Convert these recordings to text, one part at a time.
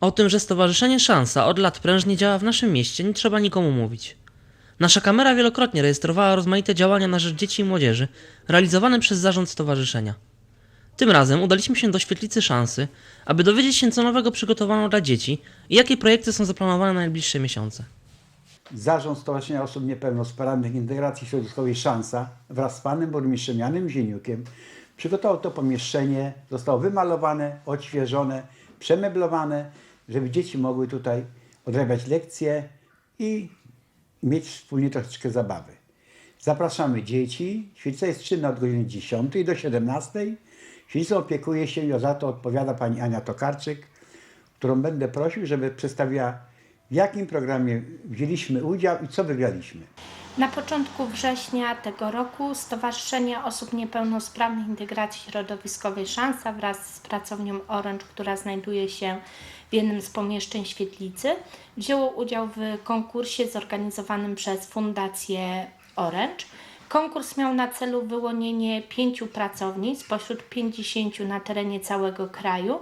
O tym, że Stowarzyszenie Szansa od lat prężnie działa w naszym mieście, nie trzeba nikomu mówić. Nasza kamera wielokrotnie rejestrowała rozmaite działania na rzecz dzieci i młodzieży, realizowane przez zarząd stowarzyszenia. Tym razem udaliśmy się do świetlicy Szansy, aby dowiedzieć się, co nowego przygotowano dla dzieci i jakie projekty są zaplanowane na najbliższe miesiące. Zarząd Stowarzyszenia Osób Niepełnosprawnych Integracji Środowiskowej Szansa wraz z panem burmistrzem Janem Zieniukiem przygotował to pomieszczenie, zostało wymalowane, odświeżone, przemeblowane, żeby dzieci mogły tutaj odrabiać lekcje i mieć wspólnie troszeczkę zabawy. Zapraszamy dzieci. Świetlica jest czynna od godziny 10 do 17. Świetlicą opiekuje się i za to odpowiada pani Ania Tokarczyk, którą będę prosił, żeby przedstawiła w jakim programie wzięliśmy udział i co wygraliśmy. Na początku września tego roku Stowarzyszenie Osób Niepełnosprawnych Integracji Środowiskowej Szansa wraz z pracownią Orange, która znajduje się w jednym z pomieszczeń świetlicy, wzięło udział w konkursie zorganizowanym przez Fundację Orange. Konkurs miał na celu wyłonienie pięciu pracowni spośród 50 na terenie całego kraju,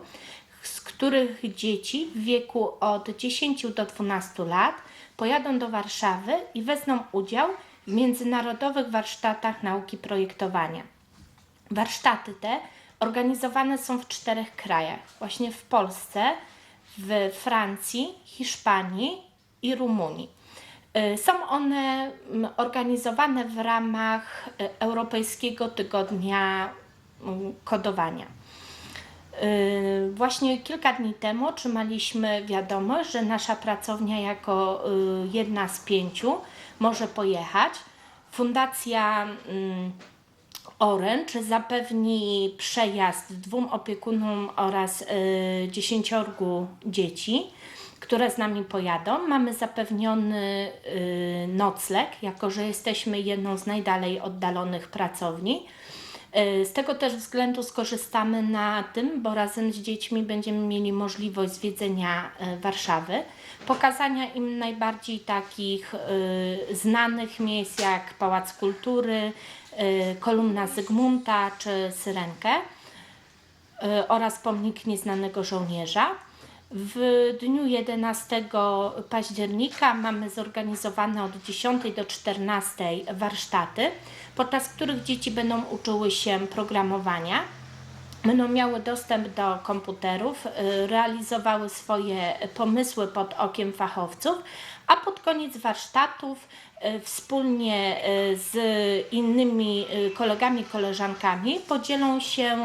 z których dzieci w wieku od 10 do 12 lat pojadą do Warszawy i wezmą udział w międzynarodowych warsztatach nauki projektowania. Warsztaty te organizowane są w czterech krajach: właśnie w Polsce, w Francji, Hiszpanii i Rumunii. Y, Są one mm, organizowane w ramach y, Europejskiego Tygodnia mm, Kodowania. Y, Właśnie kilka dni temu otrzymaliśmy wiadomość, że nasza pracownia jako y, jedna z pięciu może pojechać. Fundacja mm, Orange zapewni przejazd dwóm opiekunom oraz y, dziesięciorgu dzieci, które z nami pojadą. Mamy zapewniony nocleg, jako że jesteśmy jedną z najdalej oddalonych pracowni. Y, Z tego też względu skorzystamy na tym, bo razem z dziećmi będziemy mieli możliwość zwiedzenia y, Warszawy, pokazania im najbardziej takich y, znanych miejsc jak Pałac Kultury, Kolumna Zygmunta czy Syrenkę oraz pomnik nieznanego żołnierza. W dniu 11 października mamy zorganizowane od 10 do 14 warsztaty, podczas których dzieci będą uczyły się programowania będą miały dostęp do komputerów, y, realizowały swoje pomysły pod okiem fachowców, a pod koniec warsztatów y, wspólnie y, z innymi kolegami, koleżankami podzielą się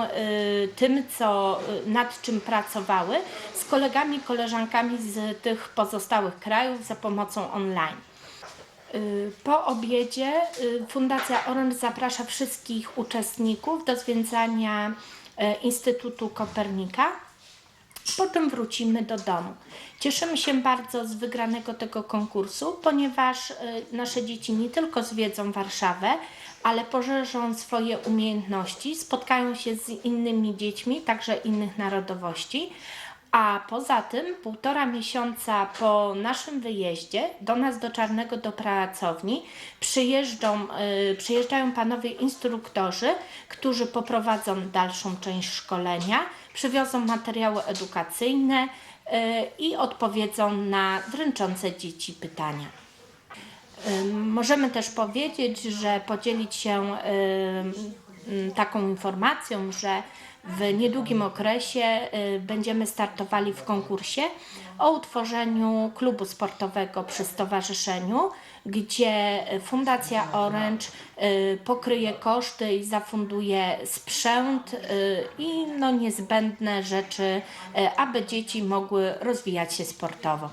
tym, co, nad czym pracowały z kolegami, koleżankami z tych pozostałych krajów za pomocą online. Po obiedzie Fundacja Orange zaprasza wszystkich uczestników do zwiedzania Instytutu Kopernika. Potem wrócimy do domu. Cieszymy się bardzo z wygranego tego konkursu, ponieważ y, nasze dzieci nie tylko zwiedzą Warszawę, ale poszerzą swoje umiejętności, spotkają się z innymi dziećmi, także innych narodowości. A poza tym, półtora miesiąca po naszym wyjeździe do nas do Czarnego do pracowni przyjeżdżą, y, przyjeżdżają panowie instruktorzy, którzy poprowadzą dalszą część szkolenia, przywiozą materiały edukacyjne y, i odpowiedzą na dręczące dzieci pytania. Ym, Możemy też powiedzieć, że podzielić się taką informacją, że w niedługim okresie y, będziemy startowali w konkursie o utworzeniu klubu sportowego przy stowarzyszeniu, gdzie Fundacja Orange y, pokryje koszty i zafunduje sprzęt y, i no, niezbędne rzeczy, aby dzieci mogły rozwijać się sportowo.